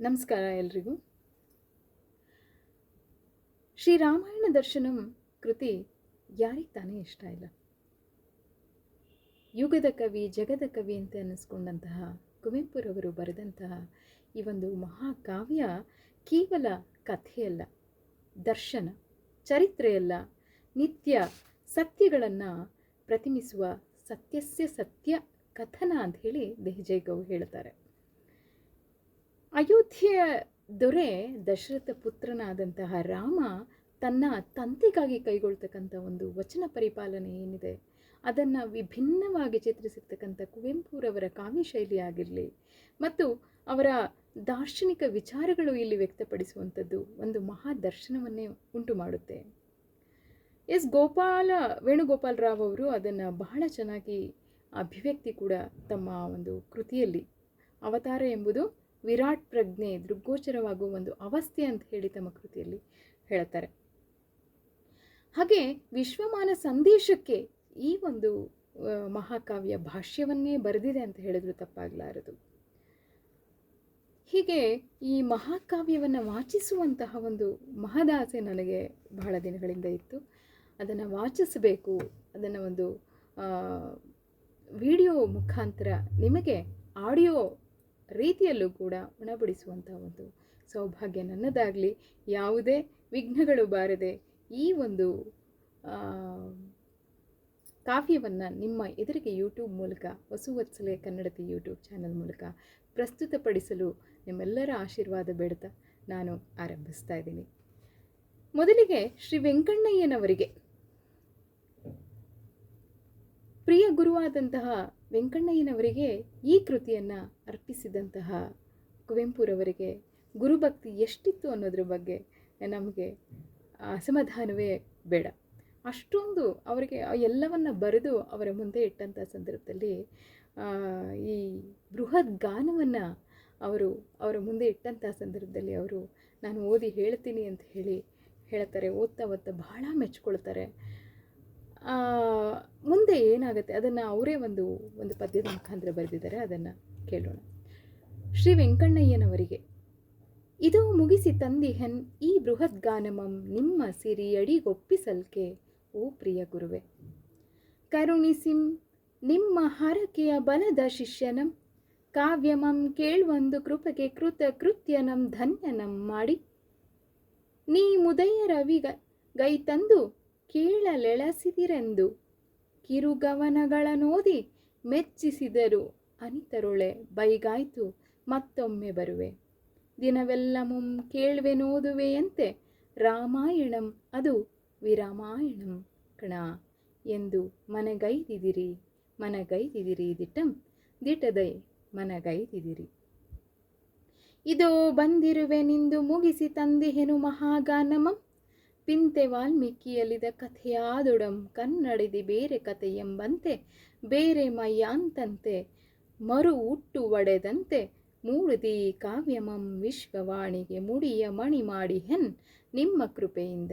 ನಮಸ್ಕಾರ ಎಲ್ರಿಗೂ. ಶ್ರೀರಾಮಾಯಣ ದರ್ಶನಂ ಕೃತಿ ಯಾರಿಗೆ ತಾನೇ ಇಷ್ಟ ಇಲ್ಲ. ಯುಗದ ಕವಿ, ಜಗದ ಕವಿ ಅಂತ ಅನ್ನಿಸ್ಕೊಂಡಂತಹ ಕುವೆಂಪುರವರು ಬರೆದಂತಹ ಈ ಒಂದು ಮಹಾಕಾವ್ಯ ಕೇವಲ ಕಥೆಯಲ್ಲ ದರ್ಶನ ಚರಿತ್ರೆಯಲ್ಲ ನಿತ್ಯ ಸತ್ಯಗಳನ್ನು ಪ್ರತಿಮಿಸುವ ಸತ್ಯಸ್ಯ ಸತ್ಯ ಕಥನ ಅಂತ ಹೇಳಿ ದೇಹಜಯಗೌ ಹೇಳ್ತಾರೆ. ಅಯೋಧ್ಯೆಯ ದೊರೆ ದಶರಥ ಪುತ್ರನಾದಂತಹ ರಾಮ ತನ್ನ ತಂದೆಗಾಗಿ ಕೈಗೊಳ್ತಕ್ಕಂಥ ಒಂದು ವಚನ ಪರಿಪಾಲನೆ ಏನಿದೆ, ಅದನ್ನು ವಿಭಿನ್ನವಾಗಿ ಚಿತ್ರಿಸಿರ್ತಕ್ಕಂಥ ಕುವೆಂಪುರವರ ಕಾವ್ಯ ಶೈಲಿ ಆಗಿರಲಿ ಮತ್ತು ಅವರ ದಾರ್ಶನಿಕ ವಿಚಾರಗಳು ಇಲ್ಲಿ ವ್ಯಕ್ತಪಡಿಸುವಂಥದ್ದು ಒಂದು ಮಹಾ ದರ್ಶನವನ್ನೇ ಉಂಟು ಮಾಡುತ್ತೆ. ಎಸ್ ಗೋಪಾಲ, ವೇಣುಗೋಪಾಲ್ ರಾವ್ ಅವರು ಅದನ್ನು ಬಹಳ ಚೆನ್ನಾಗಿ ಅಭಿವ್ಯಕ್ತಿ ಕೂಡ ತಮ್ಮ ಒಂದು ಕೃತಿಯಲ್ಲಿ, ಅವತಾರ ಎಂಬುದು ವಿರಾಟ್ ಪ್ರಜ್ಞೆ, ದೃಗ್ಗೋಚರವಾಗುವ ಒಂದು ಅವಸ್ಥೆ ಅಂತ ಹೇಳಿ ತಮ್ಮ ಕೃತಿಯಲ್ಲಿ ಹೇಳ್ತಾರೆ. ಹಾಗೆ ವಿಶ್ವಮಾನ ಸಂದೇಶಕ್ಕೆ ಈ ಒಂದು ಮಹಾಕಾವ್ಯ ಭಾಷ್ಯವನ್ನೇ ಬರೆದಿದೆ ಅಂತ ಹೇಳಿದ್ರು ತಪ್ಪಾಗಲಾರದು. ಹೀಗೆ ಈ ಮಹಾಕಾವ್ಯವನ್ನು ವಾಚಿಸುವಂತಹ ಒಂದು ಮಹದಾಸೆ ನನಗೆ ಬಹಳ ದಿನಗಳಿಂದ ಇತ್ತು. ಅದನ್ನು ವಾಚಿಸಬೇಕು, ಅದನ್ನು ಒಂದು ವಿಡಿಯೋ ಮುಖಾಂತರ ನಿಮಗೆ ಆಡಿಯೋ ರೀತಿಯಲ್ಲೂ ಕೂಡ ಉಣಬಡಿಸುವಂಥ ಒಂದು ಸೌಭಾಗ್ಯ ನನ್ನದಾಗಲಿ. ಯಾವುದೇ ವಿಘ್ನಗಳು ಬಾರದೆ ಈ ಒಂದು ಕಾವ್ಯವನ್ನು ನಿಮ್ಮ ಎದುರಿಗೆ ಯೂಟ್ಯೂಬ್ ಮೂಲಕ, ವಸುವತ್ಸಲೆ ಕನ್ನಡತಿ ಯೂಟ್ಯೂಬ್ ಚಾನಲ್ ಮೂಲಕ ಪ್ರಸ್ತುತಪಡಿಸಲು ನಿಮ್ಮೆಲ್ಲರ ಆಶೀರ್ವಾದ ಬೇಡ್ತಾ ನಾನು ಆರಂಭಿಸ್ತಾ ಇದ್ದೀನಿ. ಮೊದಲಿಗೆ ಶ್ರೀ ವೆಂಕಣ್ಣಯ್ಯನವರಿಗೆ ಪ್ರಿಯ ಗುರುವಾದಂತಹ ವೆಂಕಣ್ಣಯ್ಯನವರಿಗೆ ಈ ಕೃತಿಯನ್ನು ಅರ್ಪಿಸಿದಂತಹ ಕುವೆಂಪುರವರಿಗೆ ಗುರುಭಕ್ತಿ ಎಷ್ಟಿತ್ತು ಅನ್ನೋದ್ರ ಬಗ್ಗೆ ನಮಗೆ ಅಸಮಾಧಾನವೇ ಬೇಡ. ಅಷ್ಟೊಂದು ಅವರಿಗೆ ಎಲ್ಲವನ್ನು ಬರೆದು ಅವರ ಮುಂದೆ ಇಟ್ಟಂಥ ಸಂದರ್ಭದಲ್ಲಿ ಈ ಬೃಹತ್ ಗಾನವನ್ನು ಅವರು ಅವರ ಮುಂದೆ ಇಟ್ಟಂಥ ಸಂದರ್ಭದಲ್ಲಿ ಅವರು, ನಾನು ಓದಿ ಹೇಳ್ತೀನಿ ಅಂತ ಹೇಳಿ ಹೇಳ್ತಾರೆ, ಓದ್ತಾ ಓದ್ತಾ ಬಹಳ ಮೆಚ್ಕೊಳ್ತಾರೆ. ಮುಂದೆ ಏನಾಗುತ್ತೆ? ಅದನ್ನು ಅವರೇ ಒಂದು ಒಂದು ಪದ್ಯದ ಮುಖಾಂತರ ಬರೆದಿದ್ದಾರೆ, ಅದನ್ನು ಕೇಳೋಣ. ಶ್ರೀ ವೆಂಕಣ್ಣಯ್ಯನವರಿಗೆ, ಇದು ಮುಗಿಸಿ ತಂದಿಹನ್ ಈ ಬೃಹತ್ ಗಾನಮಂ ನಿಮ್ಮ ಸಿರಿಯಡಿಗೊಪ್ಪಿಸಲ್ಕೆ ಓ ಪ್ರಿಯ ಗುರುವೆ. ಕರುಣಿಸಿಂ ನಿಮ್ಮ ಹರಕೆಯ ಬಲದ ಶಿಷ್ಯನಂ, ಕಾವ್ಯಮಂ ಕೇಳುವಂದು ಕೃಪಗೆ ಕೃತ ಕೃತ್ಯನಂ ಧನ್ಯನಂ ಮಾಡಿ. ನೀ ಮುದಯ ಗೈ ಗೈತಂದು ಕೇಳಲೆಳಸಿದಿರೆಂದು ಕಿರುಗವನಗಳನೋದಿ ಮೆಚ್ಚಿಸಿದರು ಅನಿತರುಳೆ ಬೈಗಾಯ್ತು ಮತ್ತೊಮ್ಮೆ ಬರುವೆ. ದಿನವೆಲ್ಲ ಮುಂ ಕೇಳುವೆ ನೋದುವೆಯಂತೆ ರಾಮಾಯಣಂ ಅದು ವಿರಾಮಾಯಣಂ ಕಣ ಎಂದು ಮನಗೈದಿದಿರಿ ಮನಗೈದಿದಿರಿ ದಿಟಂ ದಿಟದೈ ಮನಗೈದಿದಿರಿ. ಇದೋ ಬಂದಿರುವೆ ನಿಂದು ಮುಗಿಸಿ ತಂದಿಹೆನು ಮಹಾಗಾನಮಂ ಪಿಂತೆ ವಾಲ್ಮೀಕಿಯಲ್ಲಿದ ಕಥೆಯಾದುಡಂ ಕನ್ನಡಿದಿ ಬೇರೆ ಕಥೆ ಎಂಬಂತೆ ಬೇರೆ ಮೈಯಾಂತಂತೆ, ಮರು ಹುಟ್ಟು ಒಡೆದಂತೆ, ಮೂಡಿದಿ ಕಾವ್ಯಮಂ ವಿಶ್ವವಾಣಿಗೆ ಮುಡಿಯ ಮಣಿ ಮಾಡಿ ಹೆನ್ ನಿಮ್ಮ ಕೃಪೆಯಿಂದ.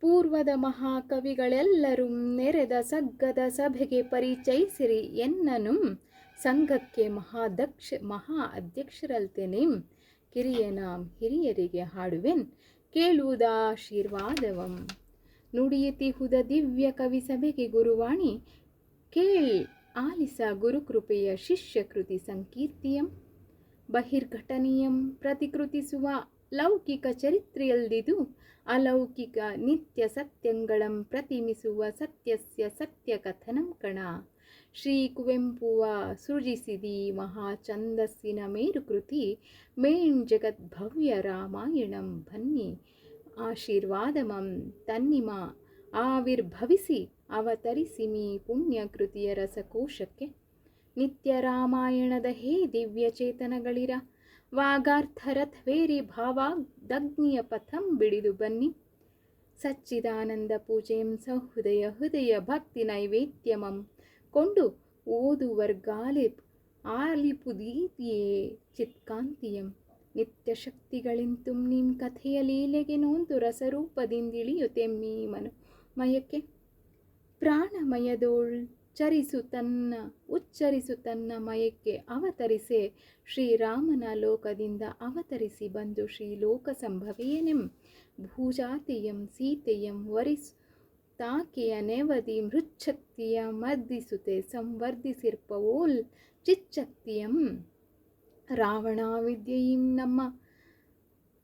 ಪೂರ್ವದ ಮಹಾಕವಿಗಳೆಲ್ಲರೂ ನೆರೆದ ಸಗ್ಗದ ಸಭೆಗೆ ಪರಿಚಯಿಸಿರಿ ಎನ್ನನು, ಸಂಘಕ್ಕೆ ಮಹಾದಕ್ಷ ಮಹಾ ಅಧ್ಯಕ್ಷರಲ್ತೆ ನಿಮ್ ಕಿರಿಯ ನಾಂ ಹಿರಿಯರಿಗೆ ಹಾಡುವೆನ್ ಕೇಳುವುದಾಶೀರ್ವಾದವಂ ನುಡಿಯಿತಿಹುದ ದಿವ್ಯ ಕವಿ ಸಭೆಗೆ ಗುರುವಾಣಿ. ಕೇಳ್ ಆಲಿಸ ಗುರುಕೃಪೆಯ ಶಿಷ್ಯ ಕೃತಿ ಸಂಕೀರ್ತಿಯಂ. ಬಹಿರ್ಘಟನೀಯಂ ಪ್ರತಿಕೃತಿಸುವ ಲೌಕಿಕ ಚರಿತ್ರೆಯಲ್ದಿದು ಅಲೌಕಿಕ ನಿತ್ಯ ಸತ್ಯಂಗಳಂ ಪ್ರತಿಮಿಸುವ ಸತ್ಯಸ್ಯ ಸತ್ಯ ಕಥನಂ ಕಣ. ಶ್ರೀ ಕುವೆಂಪುವ ಸೃಜಿಸಿದಿ ಮಹಾ ಛಂದಸ್ಸಿನ ಮೇರುಕೃತಿ ಮೇಣ್ ಜಗದ್ಭವ್ಯ ರಾಮಾಯಣಂ ಬನ್ನಿ. ಆಶೀರ್ವಾದಮಂ ತನ್ನಿಮ ಆವಿರ್ಭವಿಸಿ ಅವತರಿಸಿಮಿ ಪುಣ್ಯಕೃತಿಯ ರಸಕೋಶಕ್ಕೆ. ನಿತ್ಯ ರಾಮಾಯಣದ ಹೇ ದಿವ್ಯ ಚೇತನಗಳಿರ. ವಾಗಾರ್ಥರಥವೇರಿ ಭಾವಾದಗ್ನಿಯ ಪಥಂ ಬಿಡಿದು ಬನ್ನಿ. ಸಚ್ಚಿದಾನಂದ ಪೂಜೆಂ ಸಹೃದಯ ಹೃದಯ ಭಕ್ತಿ ನೈವೇದ್ಯಮಂ. ಕೊಂಡು ಓದುವರ್ಗಾಲಿಪ್ ಆಲಿಪುದೀತಿಯೇ ಚಿತ್ಕಾಂತಿಯಂ ನಿತ್ಯ ಶಕ್ತಿಗಳಿಂತುಂ ನಿಮ್ ಕಥೆಯ ಲೀಲೆಗೆ ನೋಂದು ರಸರೂಪದಿಂದಿಳಿಯುತ್ತೆಮ್ಮಿ ಮನು ಮಯಕ್ಕೆ ಪ್ರಾಣಮಯದೋಳ್ ಚರಿಸು ತನ್ನ ಉಚ್ಚರಿಸು ತನ್ನ ಮಯಕ್ಕೆ ಅವತರಿಸೆ ಶ್ರೀರಾಮನ ಲೋಕದಿಂದ ಅವತರಿಸಿ ಬಂದು ಶ್ರೀಲೋಕ ಸಂಭವೇನೆಂ ಭೂಜಾತಿಯಂ ಸೀತೆಯಂ ವರಿಸು ತಾಕೆಯ ನೆವದಿ ಮೃಚ್ಛಕ್ತಿಯ ಮರ್ದಿಸುತೆ ಸಂವರ್ಧಿಸಿರ್ಪವೋಲ್ ಚಿಚ್ಚಕ್ತಿಯಂ. ರಾವಣ ವಿದ್ಯೆಯಿಂ ನಮ್ಮ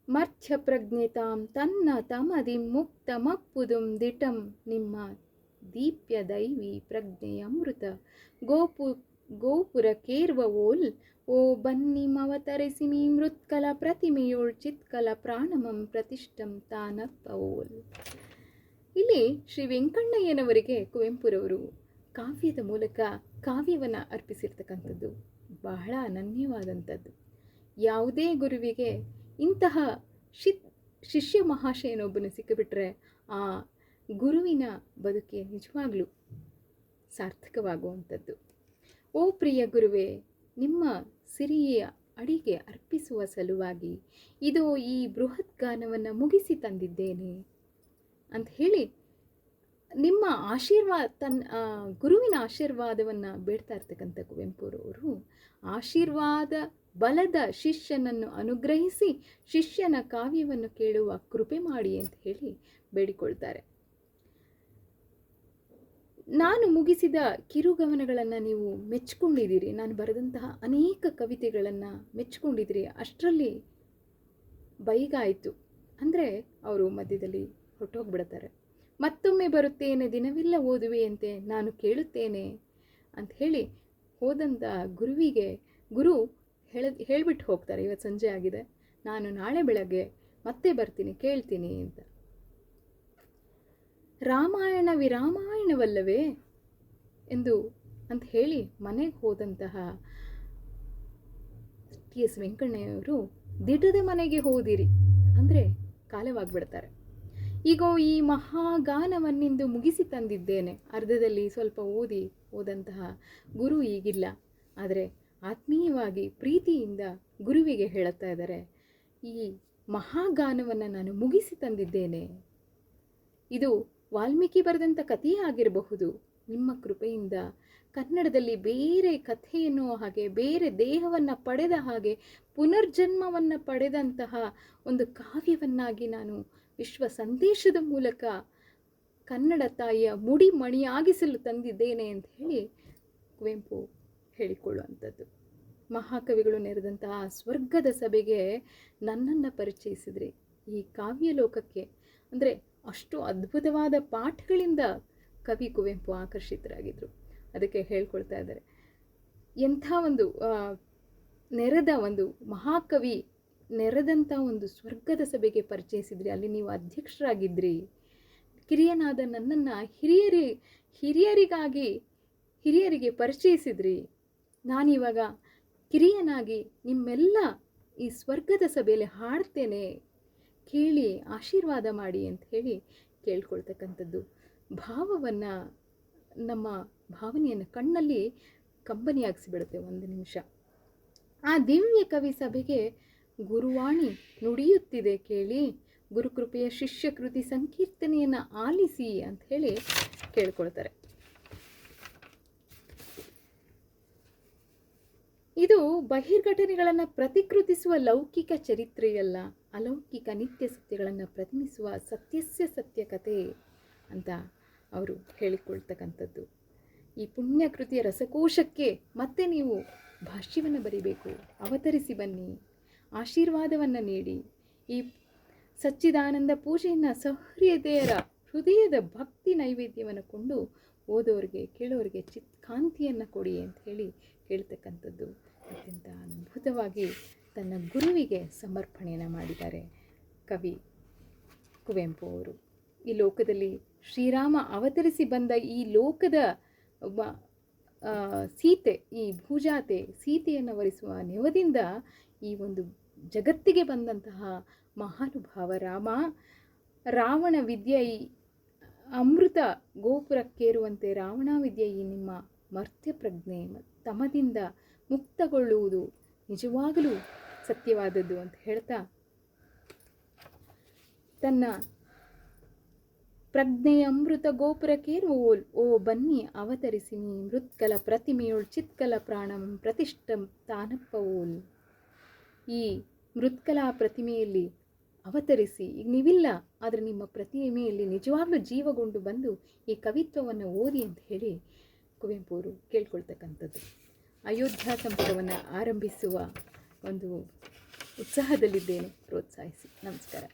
ಮರ್ಥ್ಯ ಪ್ರಜ್ಞತಾಂ ತನ್ನ ತಮದಿ ಮುಕ್ತ ಮಪ್ಪುದುಂ ದಿಟಂ. ನಿಮ್ಮ ದೀಪ್ಯ ದೈವಿ ಪ್ರಜ್ಞೆಯಮೃತ ಗೋಪು ಗೋಪುರ ಕೇರ್ವವೋಲ್ ಓ ಬನ್ನಿಮವತರಿಸಿ ಮೀ ಮೃತ್ಕಲ ಪ್ರತಿಮೆಯೋಳ್ ಚಿತ್ಕಲ ಪ್ರಾಣಮಂ ಪ್ರತಿಷ್ಠಂ ತಾನಪ್ಪವೋಲ್. ಇಲ್ಲಿ ಶ್ರೀ ವೆಂಕಣ್ಣಯ್ಯನವರಿಗೆ ಕುವೆಂಪುರವರು ಕಾವ್ಯದ ಮೂಲಕ ಕಾವ್ಯವನ್ನು ಅರ್ಪಿಸಿರ್ತಕ್ಕಂಥದ್ದು. ಬಹಳ ಅನನ್ಯವಾದಂಥದ್ದು. ಯಾವುದೇ ಗುರುವಿಗೆ ಇಂತಹ ಶಿ ಶಿಷ್ಯ ಮಹಾಶಯನೊಬ್ಬನು ಸಿಕ್ಕಿಬಿಟ್ರೆ ಆ ಗುರುವಿನ ಬದುಕೆ ನಿಜವಾಗ್ಲೂ ಸಾರ್ಥಕವಾಗುವಂಥದ್ದು. ಓ ಪ್ರಿಯ ಗುರುವೇ, ನಿಮ್ಮ ಸಿರಿಯ ಅಡಿಗೆ ಅರ್ಪಿಸುವ ಸಲುವಾಗಿ ಇದು ಈ ಬೃಹತ್ ಗಾನವನ್ನು ಮುಗಿಸಿ ತಂದಿದ್ದೇನೆ. ಅಂತ ಹೇಳಿ ನಿಮ್ಮ ಆಶೀರ್ವಾದ, ತನ್ನ ಗುರುವಿನ ಆಶೀರ್ವಾದವನ್ನು ಬೇಡ್ತಾ ಇರ್ತಕ್ಕಂಥ ಕುವೆಂಪುರವರು ಆಶೀರ್ವಾದ ಬಲದ ಶಿಷ್ಯನನ್ನು ಅನುಗ್ರಹಿಸಿ, ಶಿಷ್ಯನ ಕಾವ್ಯವನ್ನು ಕೇಳುವ ಕೃಪೆ ಮಾಡಿ ಅಂತ ಹೇಳಿ ಬೇಡಿಕೊಳ್ತಾರೆ. ನಾನು ಮುಗಿಸಿದ ಕಿರುಗವನಗಳನ್ನು ನೀವು ಮೆಚ್ಚಿಕೊಂಡಿದ್ದೀರಿ ನಾನು ಬರೆದಂತಹ ಅನೇಕ ಕವಿತೆಗಳನ್ನು ಮೆಚ್ಚಿಕೊಂಡಿದ್ದೀರಿ ಅಷ್ಟರಲ್ಲಿ ಬೈಗಾಯಿತು. ಅಂದರೆ, ಅವರು ಮಧ್ಯದಲ್ಲಿ ಹೊರಟೋಗ್ಬಿಡ್ತಾರೆ ಮತ್ತೊಮ್ಮೆ ಬರುತ್ತೇನೆ ದಿನವಿಲ್ಲ ಓದುವೆಯಂತೆ ನಾನು ಕೇಳುತ್ತೇನೆ ಅಂತ ಹೇಳಿ ಹೋದಂಥ ಗುರುವಿಗೆ ಗುರು ಹೇಳ, ಹೇಳಿಬಿಟ್ಟು ಹೋಗ್ತಾರೆ, ಇವತ್ತು ಸಂಜೆ ಆಗಿದೆ, ನಾನು ನಾಳೆ ಬೆಳಗ್ಗೆ ಮತ್ತೆ ಬರ್ತೀನಿ, ಕೇಳ್ತೀನಿ ಅಂತ. ರಾಮಾಯಣ ವಿರಾಮಾಯಣವಲ್ಲವೇ ಎಂದು ಅಂತ ಹೇಳಿ ಮನೆಗೆ ಹೋದಂತಹ ಟಿ ಎಸ್ ವೆಂಕಣ್ಣಯ್ಯವರು, ದಿಟದ ಮನೆಗೆ ಹೋದಿರಿ ಅಂದರೆ ಕಾಲವಾಗ್ಬಿಡ್ತಾರೆ. ಈಗ ಈ ಮಹಾಗಾನವನ್ನಿಂದು ಮುಗಿಸಿ ತಂದಿದ್ದೇನೆ. ಅರ್ಧದಲ್ಲಿ ಸ್ವಲ್ಪ ಓದಿ ಓದಂತಹ ಗುರು ಈಗಿಲ್ಲ. ಆದರೆ ಆತ್ಮೀಯವಾಗಿ ಪ್ರೀತಿಯಿಂದ ಗುರುವಿಗೆ ಹೇಳುತ್ತಾ ಇದ್ದಾರೆ, ಈ ಮಹಾಗಾನವನ್ನು ನಾನು ಮುಗಿಸಿ ತಂದಿದ್ದೇನೆ. ಇದು ವಾಲ್ಮೀಕಿ ಬರೆದಂಥ ಕಥೆಯೇ ಆಗಿರಬಹುದು ನಿಮ್ಮ ಕೃಪೆಯಿಂದ ಕನ್ನಡದಲ್ಲಿ ಬೇರೆ ಕಥೆಯನ್ನು ಹಾಗೆ ಬೇರೆ ದೇಹವನ್ನು ಪಡೆದ ಹಾಗೆ ಪುನರ್ಜನ್ಮವನ್ನು ಪಡೆದಂತಹ ಒಂದು ಕಾವ್ಯವನ್ನಾಗಿ ನಾನು ವಿಶ್ವ ಸಂದೇಶದ ಮೂಲಕ ಕನ್ನಡ ತಾಯಿಯ ಮುಡಿ ಮಣಿಯಾಗಿಸಲು ತಂದಿದ್ದೇನೆ ಅಂತ ಹೇಳಿ ಕುವೆಂಪು ಹೇಳಿಕೊಳ್ಳುವಂಥದ್ದು. ಮಹಾಕವಿಗಳು ನೆರೆದಂತಹ ಸ್ವರ್ಗದ ಸಭೆಗೆ ನನ್ನನ್ನು ಪರಿಚಯಿಸಿದ್ರಿ. ಈ ಕಾವ್ಯ ಲೋಕಕ್ಕೆ ಅಂದರೆ ಅಷ್ಟು ಅದ್ಭುತವಾದ ಪಾಠಗಳಿಂದ ಕವಿ ಕುವೆಂಪು ಆಕರ್ಷಿತರಾಗಿದ್ದರು ಅದಕ್ಕೆ ಹೇಳ್ಕೊಳ್ತಾ ಇದ್ದಾರೆ. ಎಂಥ ಒಂದು ನೆರೆದ ಒಂದು ಮಹಾಕವಿ ನೆರೆದಂಥ ಒಂದು ಸ್ವರ್ಗದ ಸಭೆಗೆ ಪರಿಚಯಿಸಿದ್ರಿ, ಅಲ್ಲಿ ನೀವು ಅಧ್ಯಕ್ಷರಾಗಿದ್ದಿರಿ ಕಿರಿಯನಾದ ನನ್ನನ್ನು ಹಿರಿಯರಿ, ಹಿರಿಯರಿಗಾಗಿ, ಹಿರಿಯರಿಗೆ ಪರಿಚಯಿಸಿದ್ರಿ. ನಾನಿವಾಗ ಕಿರಿಯನಾಗಿ ನಿಮ್ಮೆಲ್ಲ ಈ ಸ್ವರ್ಗದ ಸಭೆಯಲ್ಲಿ ಹಾಡ್ತೇನೆ. ಕೇಳಿ, ಆಶೀರ್ವಾದ ಮಾಡಿ ಅಂತ ಹೇಳಿ ಕೇಳ್ಕೊಳ್ತಕ್ಕಂಥದ್ದು. ಭಾವವನ್ನು ನಮ್ಮ ಭಾವನೆಯನ್ನು ಕಣ್ಣಲ್ಲಿ ಕಂಬನಿಯಾಗಿಸಿಬಿಡುತ್ತೆ ಒಂದು ನಿಮಿಷ. ಆ ದಿವ್ಯ ಕವಿ ಸಭೆಗೆ ಗುರುವಾಣಿ ನುಡಿಯುತ್ತಿದೆ ಕೇಳಿ, ಗುರುಕೃಪೆಯ ಶಿಷ್ಯ ಕೃತಿ ಸಂಕೀರ್ತನೆಯನ್ನು ಆಲಿಸಿ ಅಂತ ಹೇಳಿ ಕೇಳ್ಕೊಳ್ತಾರೆ. ಇದು ಬಹಿರ್ಘಟನೆಗಳನ್ನು ಪ್ರತಿಕೃತಿಸುವ ಲೌಕಿಕ ಚರಿತ್ರೆಯಲ್ಲ, ಅಲೌಕಿಕ ನಿತ್ಯ ಸತ್ಯಗಳನ್ನು ಪ್ರತಿನಿಸುವ ಸತ್ಯಸ್ಯ ಸತ್ಯ ಕಥೆ ಅಂತ ಅವರು ಹೇಳಿಕೊಳ್ತಕ್ಕಂಥದ್ದು. ಈ ಪುಣ್ಯಕೃತಿಯ ರಸಕೋಶಕ್ಕೆ ಮತ್ತೆ ನೀವು ಭಾಷ್ಯವನ್ನು ಬರಿಬೇಕು, ಅವತರಿಸಿ ಬನ್ನಿ. ಆಶೀರ್ವಾದವನ್ನು ನೀಡಿ. ಈ ಸಚ್ಚಿದಾನಂದ ಪೂಜೆಯನ್ನು ಸಹೃದಯರ ಹೃದಯದ ಭಕ್ತಿ ನೈವೇದ್ಯವನ್ನು ಕೊಂಡು ಓದೋರಿಗೆ, ಕೇಳೋರಿಗೆ ಚಿತ್ಕಾಂತಿಯನ್ನು ಕೊಡಿ ಅಂತ ಹೇಳಿ ಹೇಳ್ತಕ್ಕಂಥದ್ದು ಅತ್ಯಂತ ಅದ್ಭುತವಾಗಿ ತನ್ನ ಗುರುವಿಗೆ ಸಮರ್ಪಣೆಯನ್ನು ಮಾಡಿದ್ದಾರೆ ಕವಿ ಕುವೆಂಪು ಅವರು. ಈ ಲೋಕದಲ್ಲಿ ಶ್ರೀರಾಮ ಅವತರಿಸಿ ಬಂದ ಈ ಲೋಕದ ಸೀತೆ, ಈ ಭೂಜಾತೆ ಸೀತೆಯನ್ನು ವರಿಸುವ ನೆವದಿಂದ ಈ ಒಂದು ಜಗತ್ತಿಗೆ ಬಂದಂತಹ ಮಹಾನುಭಾವ ರಾಮ, ರಾವಣ ವಿದ್ಯೆ ಅಮೃತ ಗೋಪುರಕ್ಕೇರುವಂತೆ ರಾವಣ ವಿದ್ಯೆ ನಿಮ್ಮ ಮರ್ತ್ಯ ಪ್ರಜ್ಞೆ ತಮದಿಂದ ಮುಕ್ತಗೊಳ್ಳುವುದು ನಿಜವಾಗಲೂ ಸತ್ಯವಾದದ್ದು ಅಂತ ಹೇಳ್ತಾ ತನ್ನ ಪ್ರಜ್ಞೆ ಅಮೃತ ಗೋಪುರಕ್ಕೇರುವೋಲ್ ಓ ಬನ್ನಿ ಅವತರಿಸಿ ನೀ ಮೃತ್ಕಲ ಪ್ರತಿಮೆಯೊಳ್ ಚಿತ್ಕಲ ಪ್ರಾಣಂ ಪ್ರತಿಷ್ಠಂ ಓಲ್. ಈ ಮೃತ್ಕಲಾ ಪ್ರತಿಮೆಯಲ್ಲಿ ಅವತರಿಸಿ, ಈಗ ನೀವಿಲ್ಲ, ಆದರೆ ನಿಮ್ಮ ಪ್ರತಿಮೆಯಲ್ಲಿ ನಿಜವಾಗ್ಲೂ ಜೀವಗೊಂಡು ಬಂದು ಈ ಕವಿತ್ವವನ್ನು ಓದಿ ಅಂತ ಹೇಳಿ ಕುವೆಂಪು ಅವರು ಕೇಳ್ಕೊಳ್ತಕ್ಕಂಥದ್ದು. ಅಯೋಧ್ಯ ಸಂಪುಟವನ್ನು ಆರಂಭಿಸುವ ಒಂದು ಉತ್ಸಾಹದಲ್ಲಿದ್ದೇನೆ. ಪ್ರೋತ್ಸಾಹಿಸಿ. ನಮಸ್ಕಾರ.